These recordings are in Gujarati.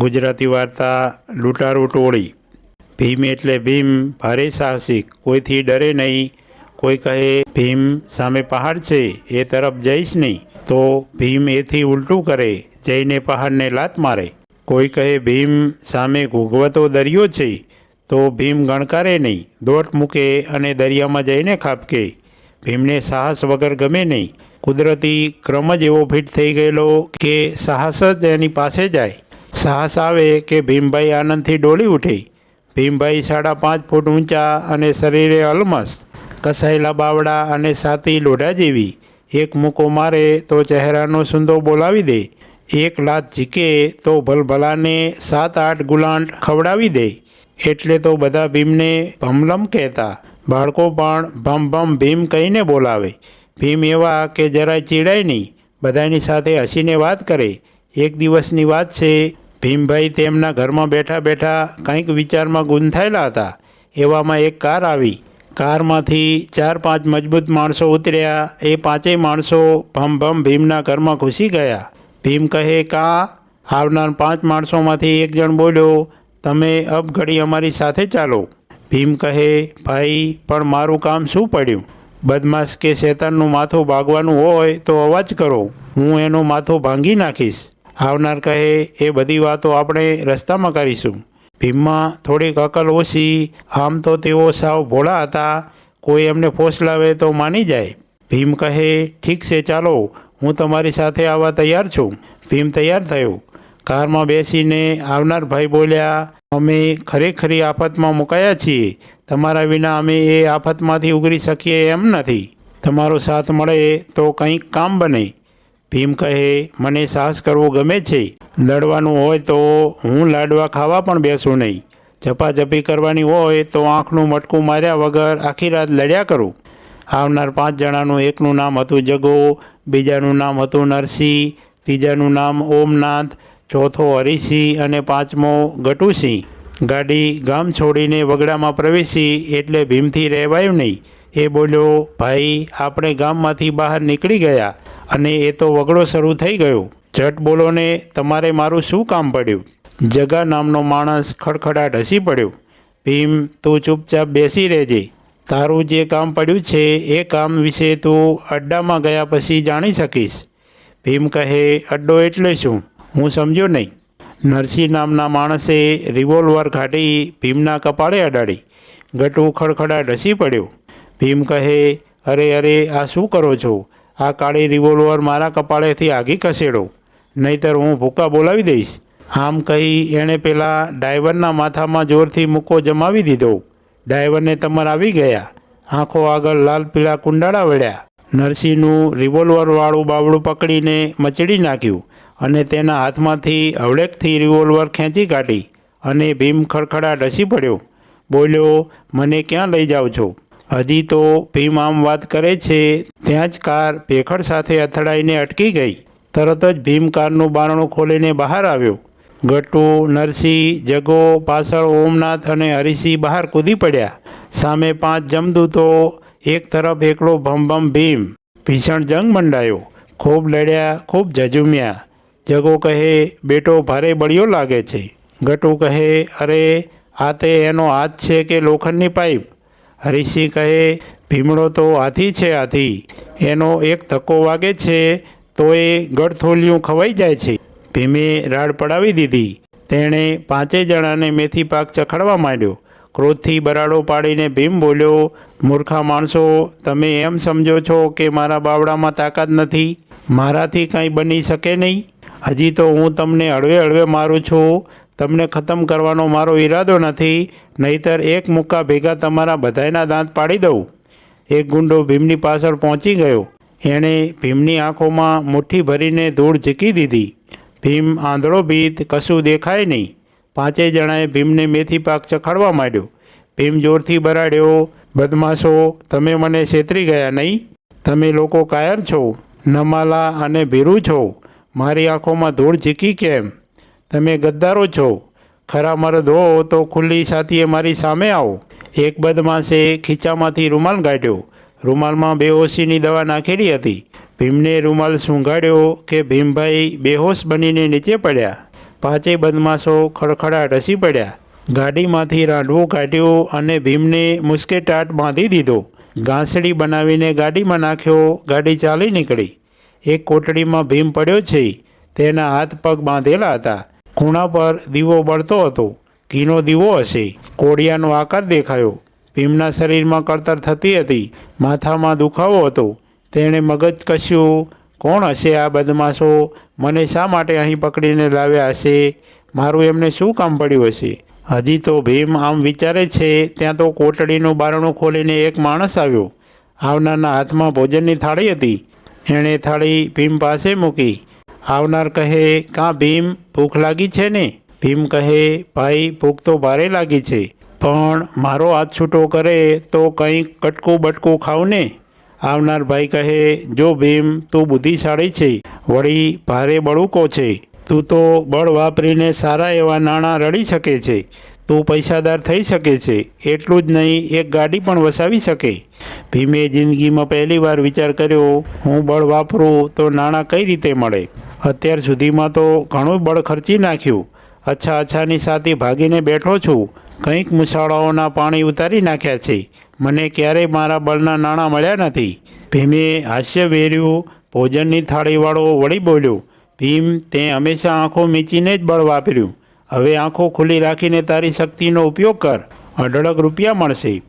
ગુજરાતી વાર્તા લૂંટારું ટોળી. ભીમ એટલે ભીમ, ભારે સાહસિક, કોઈથી ડરે નહીં. કોઈ કહે, ભીમ સામે પહાડ છે, એ તરફ જઈશ નહીં. તો ભીમ એથી ઉલટું કરે, જઈને પહાડને લાત મારે. કોઈ કહે, ભીમ સામે ઘૂઘવતો દરિયો છે. તો ભીમ ગણકારે નહીં, દોટ મૂકે અને દરિયામાં જઈને ખાબકે. ભીમને સાહસ વગર ગમે નહીં. કુદરતી ક્રમ જ એવો ફિટ થઈ ગયેલો કે સાહસ જ એની પાસે જાય. સાહસ આવે કે ભીમભાઈ આનંદથી ડોલી ઉઠે. ભીમભાઈ સાડા પાંચ ફૂટ ઊંચા અને શરીરે અલમસ્ત કસાયેલા બાવડા અને સાતી લોઢા જેવી. એક મૂકો મારે તો ચહેરાનો સુંદો બોલાવી દે. એક લાત ઝીકે તો ભલભલાને સાત આઠ ગુલાંટ ખવડાવી દે. એટલે તો બધા ભીમને ભમલમ કહેતા. બાળકો પણ ભમ ભમ ભીમ કહીને બોલાવે. ભીમ એવા કે જરાય ચીડાય નહીં. બધાની સાથે હસીને વાત કરે. એક દિવસની વાત છે ભીમભાઈ તેમના ઘરમાં બેઠા બેઠા કંઈક વિચારમાં ગૂંથાયેલા હતા. એવામાં એક કાર આવી. કારમાંથી ચાર પાંચ મજબૂત માણસો ઉતર્યા. એ પાંચેય માણસો ભમ ભમ ભીમના ઘરમાં ઘૂસી ગયા. ભીમ કહે, કા? આવનાર પાંચ માણસોમાંથી એક જણ બોલ્યો, તમે અબ ઘડી અમારી સાથે ચાલો. ભીમ કહે, ભાઈ, પણ મારું કામ શું પડ્યું? બદમાશ કે શેતાનનું માથું ભાગવાનું હોય તો અવાજ કરો. હું એનું માથું ભાંગી નાખીશ. આવનાર કહે એ બધી વાતો આપણે રસ્તામાં કરીશું. ભીમમાં થોડીક અકલ ઓછી, આમ તો તેઓ સાવ ભોળા હતા, કોઈ એમને ફોસલાવે તો માની જાય. ભીમ કહે, ઠીક છે, ચાલો, હું તમારી સાથે આવવા તૈયાર છું. ભીમ તૈયાર થયો. કારમાં બેસીને આવનાર ભાઈ બોલ્યા, અમે ખરેખરી આફતમાં મુકાયા છીએ. તમારા વિના અમે એ આફતમાંથી ઉગરી શકીએ એમ નથી. તમારો સાથ મળે તો કંઈક કામ બને. ભીમ કહે, મને સાહસ કરવો ગમે છે. લડવાનું હોય તો હું લાડવા ખાવા પણ બેસું નહીં. ઝપાઝપી કરવાની હોય તો આંખનું મટકું માર્યા વગર આખી રાત લડ્યા કરું. આવનાર પાંચ જણાનું એકનું નામ હતું જગો, બીજાનું નામ હતું નરસિંહ, ત્રીજાનું નામ ઓમનાથ, ચોથો હરિસિંહ અને પાંચમો ગટુસિંહ. ગાડી ગામ છોડીને વગડામાં પ્રવેશી એટલે ભીમથી રહેવાયું નહીં. એ બોલ્યો, ભાઈ, આપણે ગામમાંથી બહાર નીકળી ગયા. અને એ તો વગડો શરૂ થઈ ગયો. ઝટ બોલોને તમારે મારું શું કામ પડ્યું? જગા નામનો માણસ ખડખડાટ હસી પડ્યો. ભીમ, તું ચૂપચાપ બેસી રહેજે. તારું જે કામ પડ્યું છે, એ કામ વિશે તું અડ્ડામાં ગયા પછી જાણી શકીશ. ભીમ કહે, અડ્ડો એટલે શું? હું સમજ્યો નહીં. નરસિંહ નામના માણસે રિવોલ્વર કાઢી ભીમના કપાળે અડાડી. ગટુ ખડખડાટ હસી પડ્યો. ભીમ કહે, અરે અરે, આ શું કરો છો? આ કાળી રિવોલ્વર મારા કપાળેથી આગી ખસેડો, નહીતર હું ભૂકા બોલાવી દઈશ. આમ કહી એણે પેલા ડ્રાઈવરના માથામાં જોરથી મૂકો જમાવી દીધો. ડ્રાઈવરને તમાર આવી ગયા. આંખો આગળ લાલ પીળા કુંડાળા વળ્યા. નરસિંહનું રિવોલ્વરવાળું બાવડું પકડીને મચડી નાખ્યું અને તેના હાથમાંથી હવળેકથી રિવોલ્વર ખેંચી કાઢી અને ભીમ ખડખડા ઢસી પડ્યો. બોલ્યો, મને ક્યાં લઈ જાઓ છો? હજી તો ભીમ આમ વાત કરે છે, ત્યાં જ કાર ભેખડ સાથે અથડાઈને અટકી ગઈ. તરત જ ભીમ કારનું બારણું ખોલીને બહાર આવ્યો. ગટ્ટુ નરસિંહ, જગો પાછળ ઓમનાથ અને હરિસિંહ બહાર કૂદી પડ્યા. સામે પાંચ જમદૂતો, એક તરફ એકલો ભમભમ ભીમ. ભીષણ જંગ મંડાયો. ખૂબ લડ્યા, ખૂબ ઝઝુમ્યા. જગો કહે, બેટો, ભારે બળિયો લાગે છે. ગટુ કહે, અરે, આ તે એનો હાથ છે કે લોખંડની પાઇપ? હરિસિંહ કહે, ભીમડો તો હાથી છે હાથી એનો એક ધક્કો વાગે છે તો એ ગળથોલિયું ખવાઈ જાય છે. ભીમે રાડ પડાવી દીધી. તેણે પાંચેય જણાને મેથી પાક ચખડવા માંડ્યો. ક્રોધથી બરાડો પાડીને ભીમ બોલ્યો, મૂર્ખા માણસો, તમે એમ સમજો છો કે મારા બાવડામાં તાકાત નથી? મારાથી કાંઈ બની શકે નહીં? હજી તો હું તમને હળવે હળવે મારું છું. તમને ખતમ કરવાનો મારો ઈરાદો નથી, નહીતર એક મુક્કા ભેગા તમારા બધાયના દાંત પાડી દઉં. એક ગુંડો ભીમની પાછળ પહોંચી ગયો. એણે ભીમની આંખોમાં મુઠ્ઠી ભરીને ધૂળ ઝીકી દીધી. ભીમ આંધળો ભીત, કશું દેખાય નહીં. પાંચેય જણાએ ભીમને મેથી પાક ચખાડવા માંડ્યો. ભીમ જોરથી બરાડ્યો, બદમાશો, તમે મને છેતરી ગયા નહીં? તમે લોકો કાયર છો. નમાલા અને ભીરું છો. મારી આંખોમાં ધૂળ ઝીકી કેમ? તમે ગદ્દારો છો. ખરા મરદ હો, તો ખુલ્લી સાથીએ મારી સામે આવો. એક બદમાશે ખીચામાંથી રૂમાલ કાઢ્યો. રૂમાલમાં બેહોશીની દવા નાખેલી હતી. ભીમને રૂમાલ સૂંઘાડ્યો કે ભીમભાઈ બેહોશ બનીને નીચે પડ્યા. પાંચે બદમાશો ખડખડાટ હસી પડ્યા. ગાડીમાંથી રાંડવું કાઢ્યું અને ભીમને મુસ્કેટાટ બાંધી દીધો. ઘાસડી બનાવીને ગાડીમાં નાખ્યો, ગાડી ચાલી નીકળી. એક કોટડીમાં ભીમ પડ્યો છે. તેના હાથ પગ બાંધેલા હતા. ખૂણા પર દીવો બળતો હતો. ઘીનો દીવો હશે. કોડિયાનો આકાર દેખાયો. ભીમના શરીરમાં કળતર થતી હતી. માથામાં દુખાવો હતો. તેણે મગજ કશ્યું કોણ હશે આ બદમાશો? મને શા માટે અહીં પકડીને લાવ્યા હશે? મારું એમને શું કામ પડ્યું હશે? હજી તો ભીમ આમ વિચારે છે. ત્યાં તો કોટડીનું બારણું ખોલીને એક માણસ આવ્યો. આવનારના હાથમાં ભોજનની થાળી હતી. એણે થાળી ભીમ પાસે મૂકી. આવનાર કહે, કાં ભીમ? ભૂખ લાગી છે ને? ભીમ કહે, ભાઈ, ભૂખ તો ભારે લાગી છે. પણ મારો હાથ છૂટો કરે તો કંઈક કટકું બટકું ખાવ ને? આવનાર ભાઈ કહે, જો ભીમ, તું બુદ્ધિશાળી છે. વળી ભારે બળુકો છે. તું તો બળ વાપરીને સારા એવા નાણાં રડી શકે છે. તું પૈસાદાર થઈ શકે છે, એટલું જ નહીં, એક ગાડી પણ વસાવી શકે. ભીમે જિંદગીમાં પહેલીવાર વિચાર કર્યો, હું બળ વાપરું તો નાણાં કઈ રીતે મળે? અત્યાર સુધીમાં તો ઘણું બળ ખર્ચી નાખ્યું. અચ્છા અચ્છાની સાથે ભાગીને બેઠો છું. કંઈક મુસાળાઓના પાણી ઉતારી નાખ્યા છે. મને ક્યારેય મારા બળના નાણાં મળ્યા નથી. ભીમે હાસ્ય વેર્યું, ભોજનની થાળીવાળો વળી બોલ્યો, ભીમ, તે હંમેશા આંખો મીચીને જ બળ વાપર્યું. હવે આંખો ખુલ્લી રાખીને તારી શક્તિનો ઉપયોગ કર. અઢળક રૂપિયા મળશે.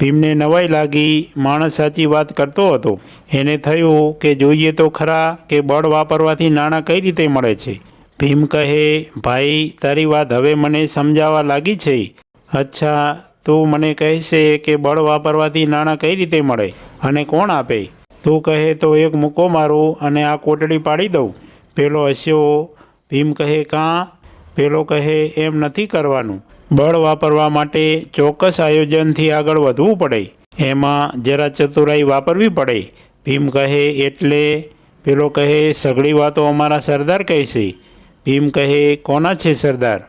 ભીમને નવાઈ લાગી માણસ સાચી વાત કરતો હતો. એને થયું કે જોઈએ તો ખરા કે બળ વાપરવાથી નાણાં કઈ રીતે મળે છે? ભીમ કહે, ભાઈ, તારી વાત હવે મને સમજાવા લાગી છે. અચ્છા, તું મને કહેશે કે બળ વાપરવાથી નાણાં કઈ રીતે મળે અને કોણ આપે? તું કહે તો એક મૂકો મારું અને આ કોટડી પાડી દઉં. પેલો હસ્યો, ભીમ કહે, કાં? પેલો કહે, એમ નથી કરવાનું. બળ વાપરવા માટે ચોક્કસ આયોજનથી આગળ વધવું પડે. એમાં જરા ચતુરાઈ વાપરવી પડે. ભીમ કહે, એટલે? પેલો કહે, સઘળી વાતો અમારા સરદાર કહેશે. ભીમ કહે, કોના છે સરદાર?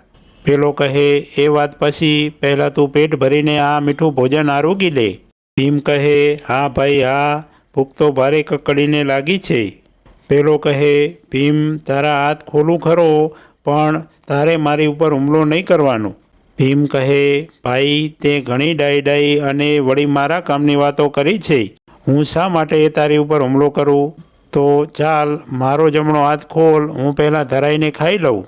પેલો કહે, એ વાત પછી, પહેલાં તું પેટ ભરીને આ મીઠું ભોજન આરોગી લે. ભીમ કહે, હા ભાઈ, હા, ભૂખ તો ભારે કકડીને લાગી છે. પેલો કહે, ભીમ, તારા હાથ ખોલું ખરો પણ તારે મારી ઉપર હુમલો નહીં કરવાનો. ભીમ કહે, ભાઈ, તે ઘણી ડાઈ ડાઈ અને વળી મારા કામની વાતો કરી છે. હું શા માટે એ તારી ઉપર હુમલો કરું? તો ચાલ, મારો જમણો હાથ ખોલ, હું પહેલાં ધરાઈને ખાઈ લઉં.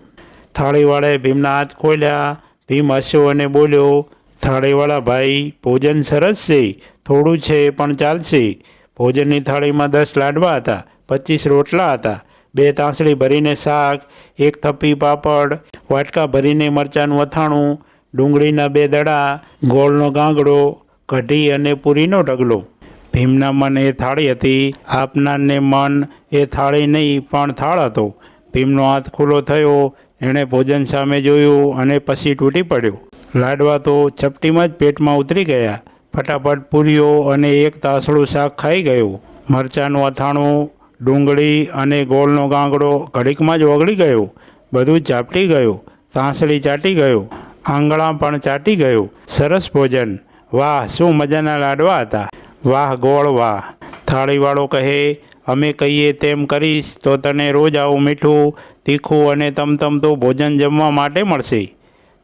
થાળીવાળાએ ભીમના હાથ ખોલ્યા. ભીમ હસ્યો અને બોલ્યો, થાળીવાળા ભાઈ, ભોજન સરસ છે, થોડું છે પણ ચાલશે. ભોજનની થાળીમાં દસ લાડવા હતા, પચીસ રોટલા હતા. બે તાંસળી ભરીને શાક, એક થપ્પી પાપડ, વાટકા ભરીને મરચાંનું અથાણું, ડુંગળીના બે દડા, ગોળનો ગાંગડો, કઢી અને પૂરીનો ઢગલો. ભીમના મન એ થાળી હતી આપનારને મન એ થાળી નહીં, પણ થાળ હતો. ભીમનો હાથ ખુલ્લો થયો, એણે ભોજન સામે જોયું અને પછી તૂટી પડ્યો. લાડવા તો ચપટીમાં જ પેટમાં ઉતરી ગયા. ફટાફટ પૂરીઓ અને એક તાસળું શાક ખાઈ ગયું. મરચાંનું અથાણું ડુંગળી અને ગોળનો ગાંગડો ઘડીકમાં જ ઓગળી ગયો. બધું ચાપટી ગયું. તાંસળી ચાટી ગયું. આંગળા પણ ચાટી ગયું. સરસ ભોજન. વાહ, શું મજાના લાડવા હતા. વાહ, ગોળ વાહ. થાળીવાળો કહે, અમે કહીએ તેમ કરીશ તો તને રોજ આવું મીઠું, તીખું અને તમતમતું ભોજન જમવા માટે મળશે.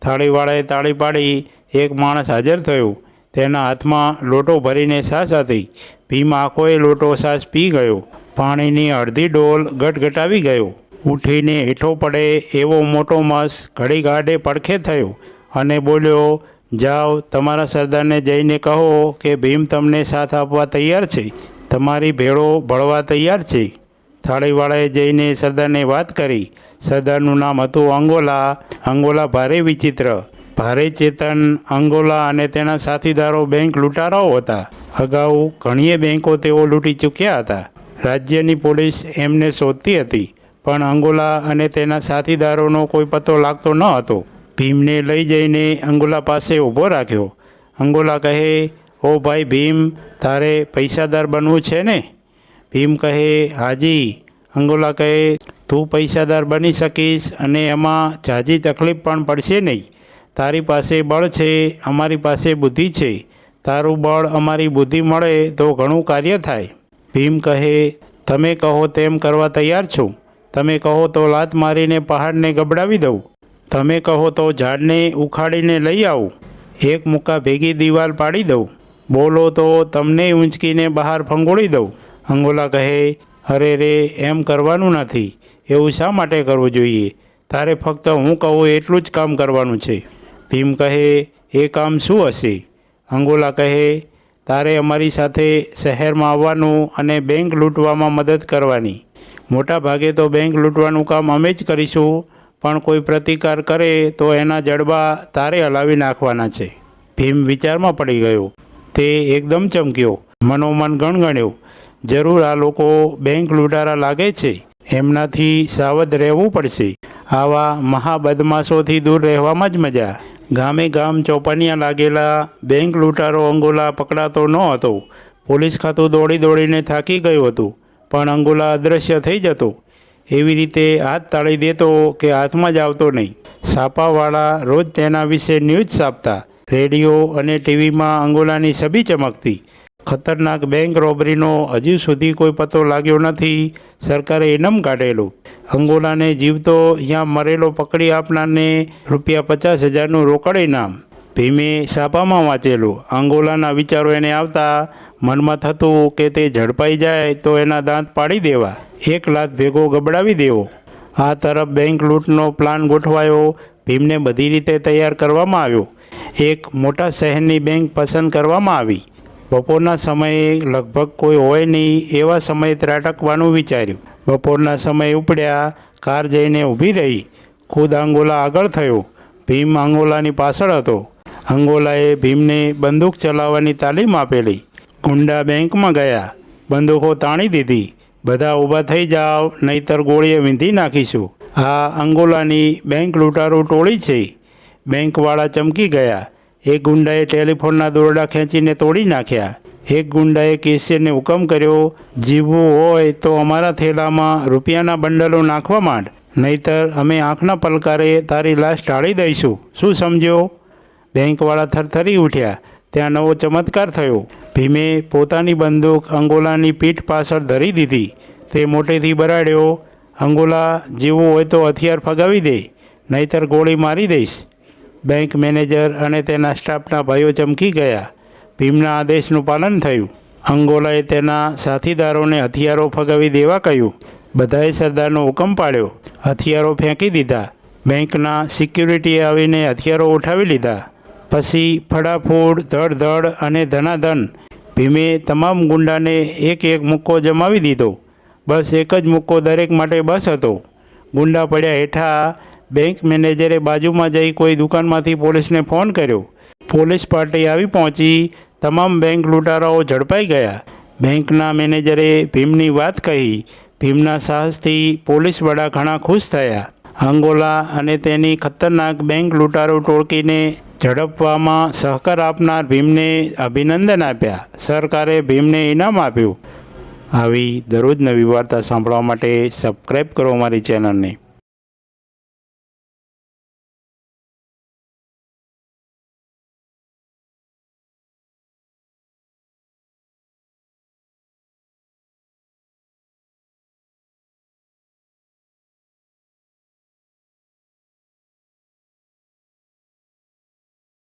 થાળીવાળાએ તાળી પાડી. એક માણસ હાજર થયો. તેના હાથમાં લોટો ભરીને સાસ હતી. ભીમ આખોએ લોટો સાસ પી ગયો. પાણીની અડધી ડોલ ગટગટાવી ગયો. ઉઠીને હેઠો પડે એવો મોટો મસ ઘડી ગાઢે પડખે થયો અને બોલ્યો, જાઓ, તમારા સરદારને જઈને કહો કે ભીમ તમને સાથ આપવા તૈયાર છે. તમારી ભેળો ભળવા તૈયાર છે. થાળીવાળાએ જઈને સરદારને વાત કરી. સરદારનું નામ હતું અંગોલા. અંગોલા ભારે વિચિત્ર. ભારે ચેતન, અંગોલા અને તેના સાથીદારો બેંક લૂંટારાઓ હતા. અગાઉ ઘણીએ બેંકો તેઓ લૂંટી ચૂક્યા હતા. રાજ્યની પોલીસ એમને શોધતી હતી, પણ અંગોલા અને તેના સાથીદારોનો કોઈ પતો લાગતો ન હતો. ભીમને લઈ જઈને અંગોલા પાસે ઊભો રાખ્યો. અંગોલા કહે, ઓ ભાઈ ભીમ, તારે પૈસાદાર બનવું છે ને? ભીમ કહે, હાજી. અંગોલા કહે, તું પૈસાદાર બની શકીશ અને એમાં ઝાઝી તકલીફ પણ પડશે નહીં. તારી પાસે બળ છે, અમારી પાસે બુદ્ધિ છે. તારું બળ, અમારી બુદ્ધિ મળે તો ઘણું કાર્ય થાય. ભીમ કહે, તમે કહો તેમ કરવા તૈયાર છું. તમે કહો તો લાત મારીને પહાડને ગબડાવી દઉં. તમે કહો તો ઝાડને ઉખાડીને લઈ આવું. એક મુક્કા ભેગી દિવાલ પાડી દઉં. બોલો તો તમને ઊંચકીને બહાર ફંગોળી દઉં. અંગોલા કહે, અરે રે, એમ કરવાનું નથી. એવું શા માટે કરવું જોઈએ? તારે ફક્ત હું કહું એટલું જ કામ કરવાનું છે. ભીમ કહે, એ કામ શું હશે? અંગોલા કહે તારે અમારી સાથે શહેરમાં આવવાનું અને બેંક લૂંટવામાં મદદ કરવાની. મોટા ભાગે તો બેંક લૂંટવાનું કામ અમે જ કરીશું, પણ કોઈ પ્રતિકાર કરે તો એના જડબા તારે હલાવી નાખવાના છે. ભીમ વિચારમાં પડી ગયો. તે એકદમ ચમક્યો. મનોમન ગણગણ્યો. જરૂર આ લોકો બેંક લૂંટારા લાગે છે? એમનાથી સાવધ રહેવું પડશે. આવા મહાબદમાશોથી દૂર રહેવામાં જ મજા. ગામે ગામ ચોપાનિયા લાગેલા બેંક લૂંટારો અંગોલા પકડાતો ન હતો. પોલીસ ખાતું દોડી દોડીને થાકી ગયું હતું, પણ અંગોલા અદૃશ્ય થઈ જતો. એવી રીતે હાથ તાળી દેતો કે હાથમાં જ આવતો નહીં. સાપાવાળા રોજ તેના વિશે ન્યૂઝ છાપતા રેડિયો અને ટીવીમાં અંગોલાની છબી ચમકતી. ખતરનાક બેંક રોબરીનો હજી સુધી કોઈ પતો લાગ્યો નથી. સરકારે ઇનામ કાઢેલું. અંગોલાને જીવતો અહીંયા મરેલો પકડી આપનારને રૂપિયા પચાસ હજારનું રોકડ ઇનામ. ભીમે સાપામાં વાંચેલું. અંગોલાના વિચારો એને આવતા મનમાં થતું કે તે ઝડપાઈ જાય તો એના દાંત પાડી દેવા. એક લાત ભેગો ગબડાવી દેવો. આ તરફ બેંક લૂંટનો પ્લાન ગોઠવાયો. ભીમને બધી રીતે તૈયાર કરવામાં આવ્યો. એક મોટા શહેરની બેંક પસંદ કરવામાં આવી. બપોરના સમયે લગભગ કોઈ હોય નહીં એવા સમયે ત્રાટકવાનું વિચાર્યું. બપોરના સમયે ઉપડ્યા, કાર જઈને ઊભી રહી. ખુદ અંગોલા આગળ થયો. ભીમ અંગોલાની પાછળ હતો. અંગોલાએ ભીમને બંદૂક ચલાવવાની તાલીમ આપેલી. ગુંડા બેંકમાં ગયા. બંદૂકો તાણી દીધી. બધા ઊભા થઈ જાઓ, નહીતર ગોળીએ વીંધી નાખીશું. આ અંગોલાની બેંક લૂંટારો ટોળી છે. બેંકવાળા ચમકી ગયા. એક ગુંડાએ ટેલિફોનના દોરડા ખેંચીને તોડી નાખ્યા. એક ગુંડાએ કેશિયરને હુકમ કર્યો, જીવવું હોય તો અમારા થેલામાં રૂપિયાના બંડલો નાખવા માંડ, નહીતર અમે આંખના પલકારે તારી લાશ ટાળી દઈશું. શું સમજ્યો? બેંકવાળા થરથરી ઉઠ્યા. ત્યાં નવો ચમત્કાર થયો. ભીમે પોતાની બંદૂક અંગોલાની પીઠ પાછળ ધરી દીધી. તે મોટેથી બરાડ્યો, અંગોલા, જીવવું હોય તો હથિયાર ફગાવી દે, નહીતર ગોળી મારી દઈશ. બેંક મેનેજર અને તેના સ્ટાફના ભાઈઓ ચમકી ગયા. ભીમના આદેશનું પાલન થયું. અંગોલાએ તેના સાથીદારોને હથિયારો ફગાવી દેવા કહ્યું. બધાએ સરદારનો હુકમ પાડ્યો. હથિયારો ફેંકી દીધા. બેંકના સિક્યુરિટીએ આવીને હથિયારો ઉઠાવી લીધા. પછી ફડાફૂડ ધડ ધડ અને ધનાધન ભીમે તમામ ગુંડાને એક એક મુક્કો જમાવી દીધો. બસ એક જ મુક્કો દરેક માટે બસ હતો. ગુંડા પડ્યા હેઠા બેંક મેનેજરે બાજુમાં જઈ કોઈ દુકાનમાંથી પોલીસને ફોન કર્યો. પોલીસ પાર્ટી આવી પહોંચી. તમામ બેંક લૂંટારાઓ ઝડપાઈ ગયા. બેંકના મેનેજરે ભીમની વાત કહી. ભીમના સાહસથી પોલીસ વડા ઘણા ખુશ થયા. અંગોલા અને તેની ખતરનાક બેંક લૂંટારો ટોળકીને ઝડપવામાં સહકાર આપનાર ભીમને અભિનંદન આપ્યા. સરકારે ભીમને ઇનામ આપ્યું. આવી દરરોજ નવી વાર્તા સાંભળવા માટે સબસ્ક્રાઈબ કરો અમારી ચેનલને